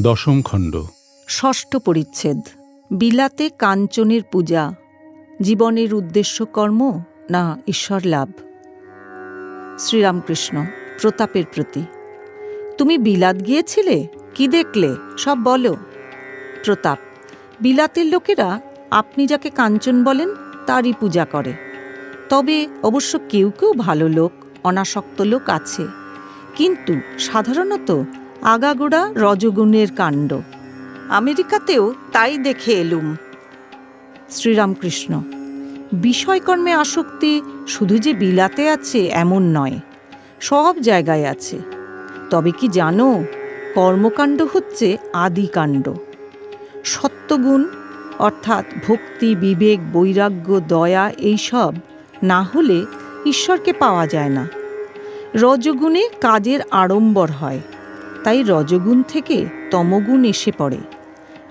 দশম খণ্ড। ষষ্ঠ পরিচ্ছেদ। বিলাতে কাঞ্চনের পূজা। জীবনের উদ্দেশ্য কর্ম না ঈশ্বর লাভ? শ্রীরামকৃষ্ণ, প্রতাপের প্রতি। তুমি বিলাত গিয়েছিলে? কি দেখলে? সব বলো। প্রতাপ, বিলাতের লোকেরা আপনি যাকে কাঞ্চন বলেন, তারই পূজা করে। তবে অবশ্য কেউ কেউ ভালো লোক, অনাসক্ত লোক আছে। কিন্তু সাধারণত আগাগোড়া রজগুণের কাণ্ড। আমেরিকাতেও তাই দেখে এলুম। শ্রীরামকৃষ্ণ, বিষয়কর্মে আসক্তি শুধু যে বিলাতে আছে এমন নয়, সব জায়গায় আছে। তবে কি জানো, কর্মকাণ্ড হচ্ছে আদিকাণ্ড। সত্যগুণ, অর্থাৎ ভক্তি, বিবেক, বৈরাগ্য, দয়া, এইসব না হলে ঈশ্বরকে পাওয়া যায় না। রজগুণে কাজের আড়ম্বর হয়। তাই রজগুণ থেকে তমগুণ এসে পড়ে।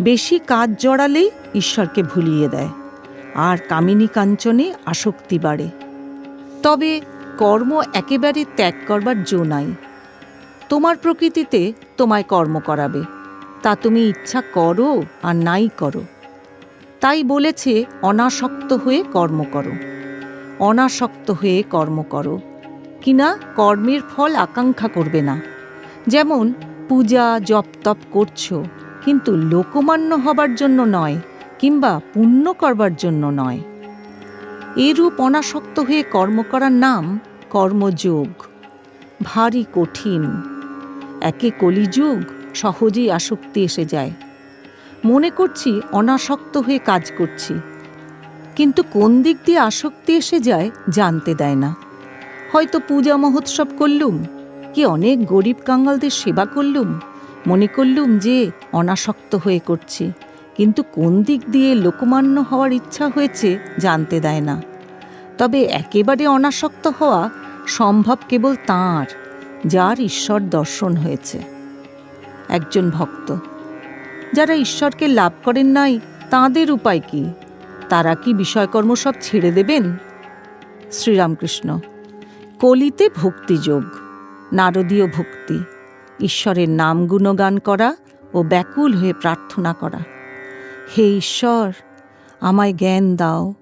বেশি কাজ জড়ালেই ঈশ্বরকে ভুলিয়ে দেয়, আর কামিনী কাঞ্চনে আসক্তি বাড়ে। তবে কর্ম একেবারে ত্যাগ করবার জো নাই। তোমার প্রকৃতিতে তোমায় কর্ম করাবে, তা তুমি ইচ্ছা করো আর নাই করো। তাই বলেছে, অনাসক্ত হয়ে কর্ম করো। অনাসক্ত হয়ে কর্ম করো, কিনা কর্মের ফল আকাঙ্ক্ষা করবে না। যেমন পূজা জপ তপ করছ, কিন্তু লোকমান্য হবার জন্য নয় কিংবা পুণ্য করবার জন্য নয়। এরূপ অনাসক্ত হয়ে কর্ম করার নাম কর্মযোগ। ভারী কঠিন। একে কলিযুগ, সহজেই আসক্তি এসে যায়। মনে করছি অনাসক্ত হয়ে কাজ করছি, কিন্তু কোন দিক দিয়ে আসক্তি এসে যায় জানতে দেয় না। হয়তো পূজা মহোৎসব করলুম কি অনেক গরিব কাঙ্গালদের সেবা করলুম? মনে করলুম যে অনাসক্ত হয়ে করছি। কিন্তু কোন দিক দিয়ে লোকমান্য হওয়ার ইচ্ছা হয়েছে জানতে দেয় না। তবে একেবারে অনাসক্ত হওয়া সম্ভব কেবল তাঁর, যার ঈশ্বর দর্শন হয়েছে। একজন ভক্ত, যারা ঈশ্বরকে লাভ করেন নাই, তাঁদের উপায় কি? তারা কি বিষয়কর্ম সব ছেড়ে দেবেন? শ্রীরামকৃষ্ণ, কলিতে ভক্তিযোগ। নারদীয় ভক্তি, ঈশ্বরের নাম গুণগান করা ও ব্যাকুল হয়ে প্রার্থনা করা। হে ঈশ্বর, আমায় জ্ঞান দাও,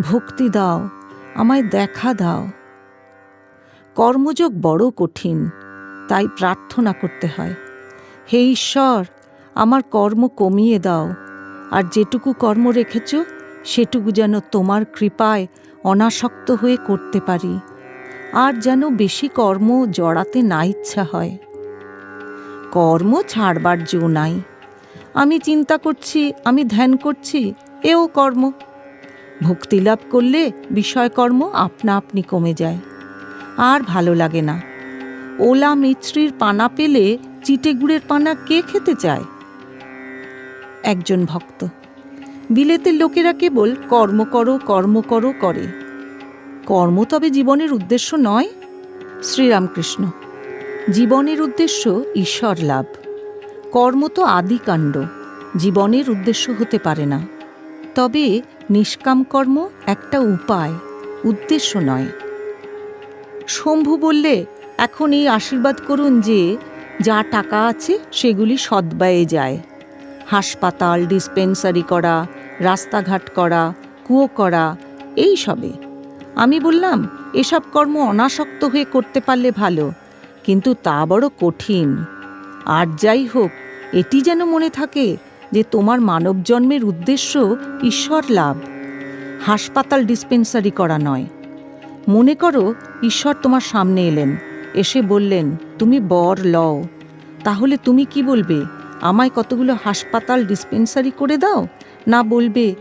ভক্তি দাও, আমায় দেখা দাও। কর্মযোগ বড় কঠিন, তাই প্রার্থনা করতে হয়। হে ঈশ্বর, আমার কর্ম কমিয়ে দাও, আর যেটুকু কর্ম রেখেছ, সেটুকু যেন তোমার কৃপায় অনাসক্ত হয়ে করতে পারি। আর যেন বেশি কর্ম জড়াতে না ইচ্ছা হয়। কর্ম ছাড়বার জো নাই। আমি চিন্তা করছি, আমি ধ্যান করছি, এও কর্ম। ভক্তি লাভ করলে বিষয়কর্ম আপনা আপনি কমে যায়। আর ভালো লাগে না। ওলা মিছরির পানা পেলে চিটে গুড়ের পানা কে খেতে চায়? একজন ভক্ত। বিলেতের লোকেরা কেবল কর্ম করো কর্ম করো, করে। কর্ম তবে জীবনের উদ্দেশ্য নয়। শ্রীরামকৃষ্ণ, জীবনের উদ্দেশ্য ঈশ্বর লাভ। কর্ম তো আদিকাণ্ড জীবনের উদ্দেশ্য হতে পারে না। তবে নিষ্কাম কর্ম একটা উপায়, উদ্দেশ্য নয়। শম্ভু বললে, এখন এই আশীর্বাদ করুন যে, যা টাকা আছে সেগুলি সদ্ব্যয়ে যায়। হাসপাতাল, ডিসপেন্সারি করা, রাস্তাঘাট করা, কুয়ো করা, এই সবে। আমি বললাম, এসব কর্ম অনাসক্ত হয়ে করতে পারলে ভালো, কিন্তু তা বড় কঠিন। আর যাই হোক, এটি যেন মনে থাকে যে তোমার মানব জন্মের উদ্দেশ্য ঈশ্বর লাভ। হাসপাতাল ডিসপেন্সারি করা নয়। মনে করো ঈশ্বর তোমার সামনে এলেন, এসে বললেন, তুমি বর লও। তাহলে তুমি কি বলবে? আমায় কতগুলো হাসপাতাল ডিসপেন্সারি করে দাও? না বলবে,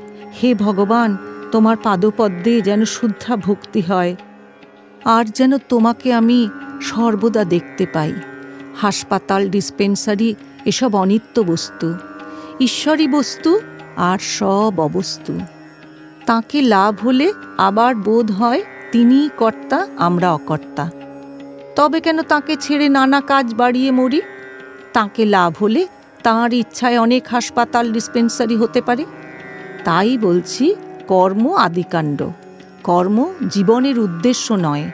হে ভগবান তোমার পাদপদ্মে যেন শুদ্ধা ভক্তি হয়, আর যেন তোমাকে আমি সর্বদা দেখতে পাই। হাসপাতাল, ডিসপেন্সারি, এসব অনিত্য বস্তু, ঈশ্বরী বস্তু আর সব অবস্তু। তাকে লাভ হলে আবার বোধ হয় তিনিই কর্তা, আমরা অকর্তা। তবে কেন তাকে ছেড়ে নানা কাজ বাড়িয়ে মরি? তাকে লাভ হলে তাঁর ইচ্ছায় অনেক হাসপাতাল, ডিসপেন্সারি হতে পারে। তাই বলছি কর্ম আদিকাণ্ড। কর্ম জীবনের উদ্দেশ্য নয়।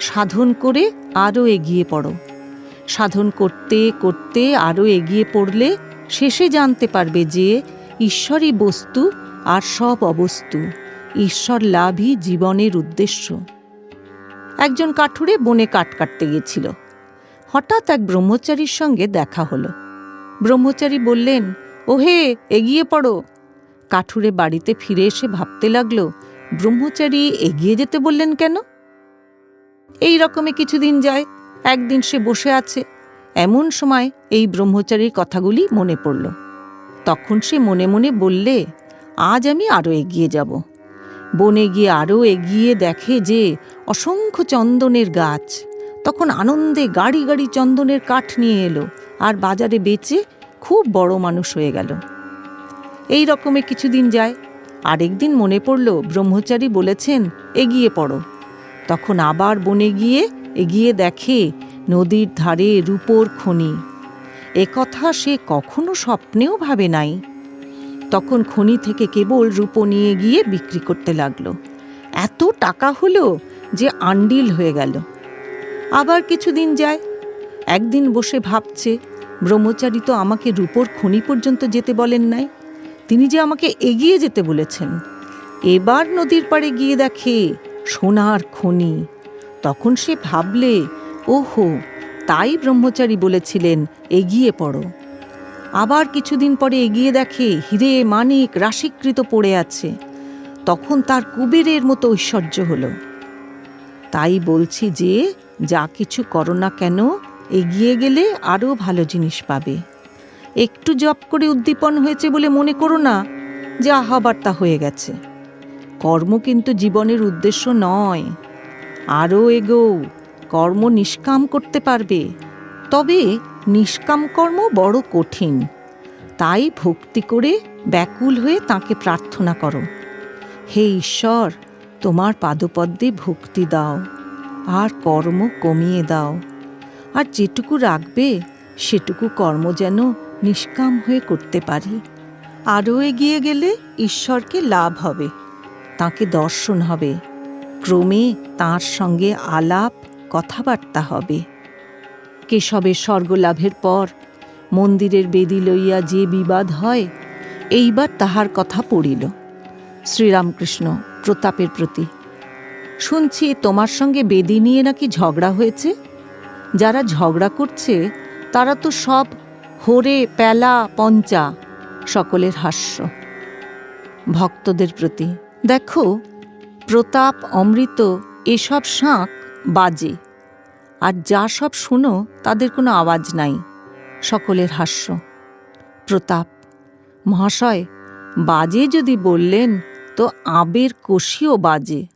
সাধন করে আরও এগিয়ে পড়ো। সাধন করতে করতে আরও এগিয়ে পড়লে শেষে জানতে পারবে যে ঈশ্বরই বস্তু আর সব অবস্তু। ঈশ্বর লাভই জীবনের উদ্দেশ্য। একজন কাঠুরে বনে কাঠ কাটতে গেছিল হঠাৎ এক ব্রহ্মচারীর সঙ্গে দেখা হলো। ব্রহ্মচারী বললেন, ওহে, এগিয়ে পড়ো। কাঠুরে বাড়িতে ফিরে এসে ভাবতে লাগল, ব্রহ্মচারী এগিয়ে যেতে বললেন কেন? এই রকমে কিছুদিন যায়, একদিন সে বসে আছে। এমন সময় এই ব্রহ্মচারীর কথাগুলি মনে পড়ল। তখন সে মনে মনে বললে, আজ আমি আরও এগিয়ে যাব। বনে গিয়ে আরও এগিয়ে দেখে যে অসংখ্য চন্দনের গাছ। তখন আনন্দে গাড়ি গাড়ি চন্দনের কাঠ নিয়ে এলো, আর বাজারে বেচে খুব বড় মানুষ হয়ে গেল। এই রকমে কিছুদিন যায়। আরেকদিন মনে পড়ল, ব্রহ্মচারী বলেছেন, এগিয়ে পড়ো। তখন আবার বনে গিয়ে এগিয়ে দেখে নদীর ধারে রূপোর খনি। একথা সে কখনো স্বপ্নেও ভাবে নাই। তখন খনি থেকে কেবল রূপো নিয়ে গিয়ে বিক্রি করতে লাগল। এত টাকা হলো যে আন্ডিল হয়ে গেল। আবার কিছুদিন যায়। একদিন বসে ভাবছে, ব্রহ্মচারী তো আমাকে রূপোর খনি পর্যন্ত যেতে বলেন নাই। তিনি যে আমাকে এগিয়ে যেতে বলেছেন। এবার নদীর পাড়ে গিয়ে দেখে সোনার খনি। তখন সে ভাবলে, ওহো, তাই ব্রহ্মচারী বলেছিলেন, এগিয়ে পড়ো। আবার কিছুদিন পরে এগিয়ে দেখে হিরে মানিক রাশিকৃত পড়ে আছে। তখন তার কুবেরের মতো ঐশ্বর্য হলো। তাই বলছি যে, যা কিছু করো না কেন, এগিয়ে গেলে আরও ভালো জিনিস পাবে। একটু জপ করে উদ্দীপন হয়েছে বলে মনে করো না, যা হবার তা হয়ে গেছে। কর্ম কিন্তু জীবনের উদ্দেশ্য নয়। আরও এগো কর্ম নিষ্কাম করতে পারবে। তবে নিষ্কাম কর্ম বড় কঠিন। তাই ভক্তি করে ব্যাকুল হয়ে তাকে প্রার্থনা করো। হে ঈশ্বর, তোমার পাদপদ্মে ভক্তি দাও, আর কর্ম কমিয়ে দাও। আর যেটুকু রাখবে, সেটুকু কর্ম যেন নিষ্কাম হয়ে করতে পারি। আরও এগিয়ে গেলে ঈশ্বরকে লাভ হবে, তাকে দর্শন হবে। ক্রমে তার সঙ্গে আলাপ, কথাবার্তা হবে। কেশবের স্বর্গলাভের পর মন্দিরের বেদি লইয়া যে বিবাদ হয়, এইবার তাহার কথা পড়িল। শ্রীরামকৃষ্ণ প্রতাপের প্রতি, শুনছি তোমার সঙ্গে বেদি নিয়ে নাকি ঝগড়া হয়েছে? যারা ঝগড়া করছে, তারা তো সব হোরে প্যালা পঞ্চা, সকলের হাস্য। ভক্তদের প্রতি, দেখো, প্রতাপ, অমৃত, এসব শাঁখ বাজে। আর যা সব শুনো, তাদের কোনো আওয়াজ নাই, সকলের হাস্য। প্রতাপ, মহাশয়, বাজে যদি বললেন, তো আবের কষিও বাজে।